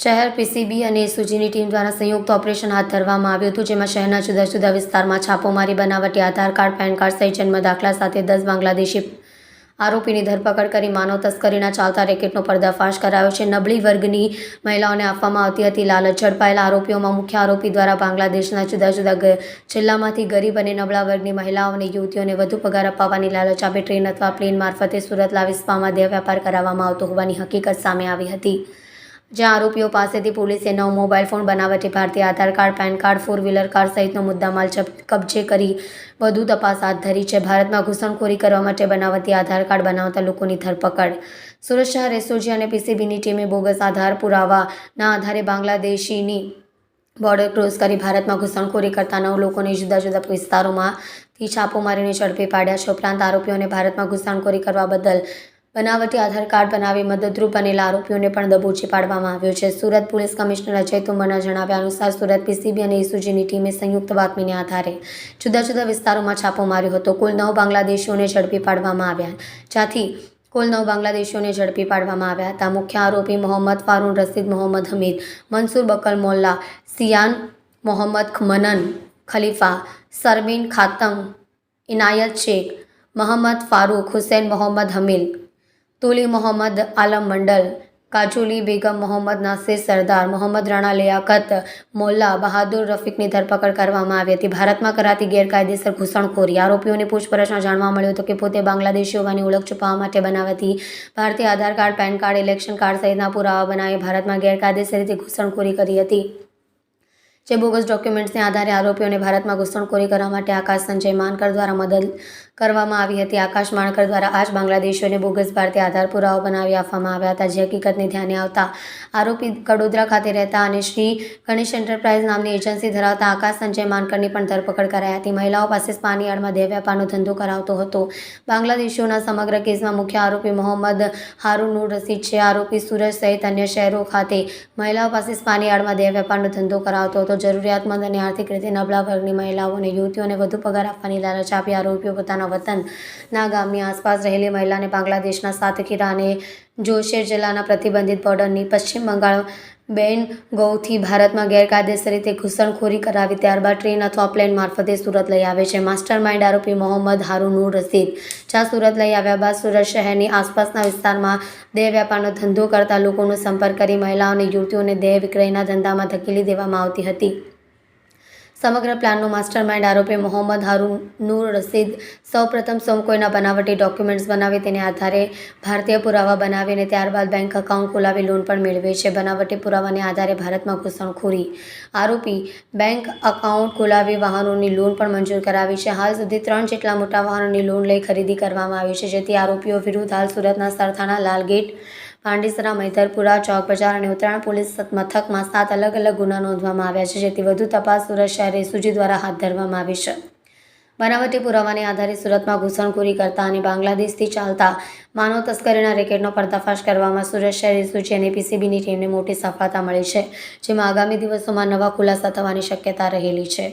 શહેર પીસીબી અને એસઓજીની ટીમ દ્વારા સંયુક્ત ઓપરેશન હાથ ધરવામાં આવ્યું હતું, જેમાં શહેરના જુદા જુદા વિસ્તારમાં છાપોમારી બનાવટી આધાર કાર્ડ, પેન કાર્ડ સહિત જન્મ દાખલા સાથે દસ બાંગ્લાદેશી આરોપીની ધરપકડ કરી માનવ તસ્કરીના ચાલતા રેકેટનો પર્દાફાશ કરાયો છે. નબળી વર્ગની મહિલાઓને આપવામાં આવતી હતી લાલચ ઝડપાયેલા આરોપીઓમાં મુખ્ય આરોપી દ્વારા બાંગ્લાદેશના જુદા જુદા જિલ્લામાંથી ગરીબ અને નબળા વર્ગની મહિલાઓ અને યુવતીઓને વધુ પગાર અપાવવાની લાલચ આપી ટ્રેન અથવા પ્લેન મારફતે સુરત લાવી સ્પામાં દેહ વેપાર કરાવવામાં આવતો હોવાની હકીકત સામે આવી હતી. જ્યાં આરોપીઓ પાસેથી પોલીસે નવ મોબાઈલ ફોન બનાવટી ભારતીય Aadhaar card, pan card, four wheeler car સહિતનો મુદ્દામાલ કબજે કરી વધુ તપાસ હાથ ધરી છે. ભારતમાં ઘૂસણખોરી કરવા માટે બનાવટી આધાર કાર્ડ બનાવતા લોકોની ધરપકડ. સુરત શહેર અને પીસીબીની ટીમે બોગસ આધાર પુરાવાના આધારે બાંગ્લાદેશીની બોર્ડર ક્રોસ કરી ભારતમાં ઘૂસણખોરી કરતા નવ લોકોને જુદા જુદા વિસ્તારોમાંથી છાપો મારીને ઝડપી પાડ્યા છે. ઉપરાંત આરોપીઓને ભારતમાં ઘૂસણખોરી કરવા બદલ બનાવટી આધાર કાર્ડ બનાવી મદદરૂપ બનેલા આરોપીઓને પણ દબોચી પાડવામાં આવ્યો છે. સુરત પોલીસ કમિશનર અજય તોમરના જણાવ્યા અનુસાર સુરત પીસીબી અને ઇસુજીની ટીમે સંયુક્ત બાતમીને આધારે જુદા જુદા વિસ્તારોમાં છાપો માર્યો હતો. કુલ નવ બાંગ્લાદેશીઓને ઝડપી પાડવામાં આવ્યા, જ્યાંથી કુલ નવ બાંગ્લાદેશીઓને ઝડપી પાડવામાં આવ્યા હતા. મુખ્ય આરોપી મોહમ્મદ ફારૂન રસીદ મોહમ્મદ હમીદ, મનસુર બકલ મોલ્લા, સિયાન મોહમ્મદ મનન ખલીફા, સરમીન ખાતમ, ઇનાયત શેખ, મોહમ્મદ ફારૂક, હુસૈન મોહમ્મદ હમીલ તુલી મોહમ્મદ આલમ મંડલ કાચુલી બેગમ મોહમ્મદ નાસિર સરદાર મોહમ્મદ રાણા લિયાકત, મોલ્લા બહાદુર રફીકની ધરપકડ કરવામાં આવી હતી. ભારતમાં કરાતી ગેરકાયદેસર ઘૂસણખોરી. આરોપીઓની પૂછપરછમાં જાણવા મળ્યું હતું કે પોતે બાંગ્લાદેશી હોવાની ઓળખ છુપાવવા માટે બનાવતી ભારતીય Aadhaar card, pan card, election card સહિતના પુરાવા બનાવી ભારતમાં ગેરકાયદેસર રીતે ઘૂસણખોરી કરી હતી. જે બોગસ ડોક્યુમેન્ટ્સને આધારે આરોપીઓને ભારતમાં ઘૂસણખોરી કરવા માટે આકાશ સંજય માનકર દ્વારા મદદ કરવામાં આવી હતી. આકાશ માણકર દ્વારા આજ બાંગ્લાદેશીઓને બોગસ ભારતીય આધાર પુરાવા બનાવી આપવામાં આવ્યા હતા. જે હકીકતને ધ્યાને આવતા આરોપી કડોદરા ખાતે રહેતા અને શ્રી ગણેશ એન્ટરપ્રાઇઝ નામની એજન્સી ધરાવતા આકાશ સંજય માનકરની પણ ધરપકડ કરાઈ હતી. મહિલાઓ પાસે સ્પાનિયાળમાં દેહ વ્યાપારનો ધંધો કરાવતો હતો. બાંગ્લાદેશીઓના સમગ્ર કેસમાં મુખ્ય આરોપી મોહમ્મદ હારૂન નૂર રસીદ છે. આરોપી સુરત સહિત અન્ય શહેરો ખાતે મહિલાઓ પાસે સ્પાનિયાળમાં દેહ વેપારનો ધંધો કરાવતો હતો. જરૂરિયાતમંદ અને આર્થિક રીતે નબળા વર્ગની મહિલાઓ અને યુવતીઓને વધુ પગાર આપવાની લાલચ આપી આરોપીઓ પોતાના વતનના ગામની આસપાસ રહેલી મહિલાને બાંગ્લાદેશના સાતખીરા અને જોશેર જિલ્લાના પ્રતિબંધિત બોર્ડરની પશ્ચિમ બંગાળ બેન ગૌથી ભારતમાં ગેરકાયદેસર રીતે ઘૂસણખોરી કરાવી ત્યારબાદ ટ્રેન અથવા પ્લેન મારફતે સુરત લઈ આવે છે. માસ્ટર માઇન્ડ આરોપી મોહમ્મદ હારુનુર રસીદ જ્યાં સુરત લઈ આવ્યા બાદ સુરત શહેરની આસપાસના વિસ્તારમાં દેહ વ્યાપારનો ધંધો કરતા લોકોનો સંપર્ક કરી મહિલાઓ અને યુવતીઓને દેહ વિક્રયના ધંધામાં ધકેલી દેવામાં આવતી હતી. સમગ્ર પ્લાનનો માસ્ટર માઇન્ડ આરોપી મોહમ્મદ હારૂન નૂર રસીદ સૌપ્રથમ સોમકોઈના બનાવટી ડોક્યુમેન્ટ્સ બનાવી તેને આધારે ભારતીય પુરાવા બનાવીને ત્યારબાદ બેંક એકાઉન્ટ ખોલાવી લોન પણ મેળવે છે. બનાવટી પુરાવાને આધારે ભારતમાં ઘૂસણખોરી. આરોપી બેંક એકાઉન્ટ ખોલાવી વાહનોની લોન પણ મંજૂર કરાવી છે. હાલ સુધી ત્રણ જેટલા મોટા વાહનોની લોન લઈ ખરીદી કરવામાં આવી છે, જેથી આરોપીઓ વિરુદ્ધ હાલ સુરતના સરથાણા, લાલગેટ પાંડીસરા મૈધરપુરા, ચોક બજાર અને ઉત્તરાયણ પોલીસ મથકમાં સાત અલગ અલગ ગુના નોંધવામાં આવ્યા છે, જેથી વધુ તપાસ સુરત શહેર એસુજી દ્વારા હાથ ધરવામાં આવી છે. બનાવટી પુરાવાને આધારે સુરતમાં ઘૂસણખોરી કરતા અને બાંગ્લાદેશથી ચાલતા માનવ તસ્કરીના રેકેટનો પર્દાફાશ કરવામાં સુરત શહેર એસુજી અને પીસીબીની ટીમને મોટી સફળતા મળી છે, જેમાં આગામી દિવસોમાં નવા ખુલાસા થવાની શક્યતા રહેલી છે.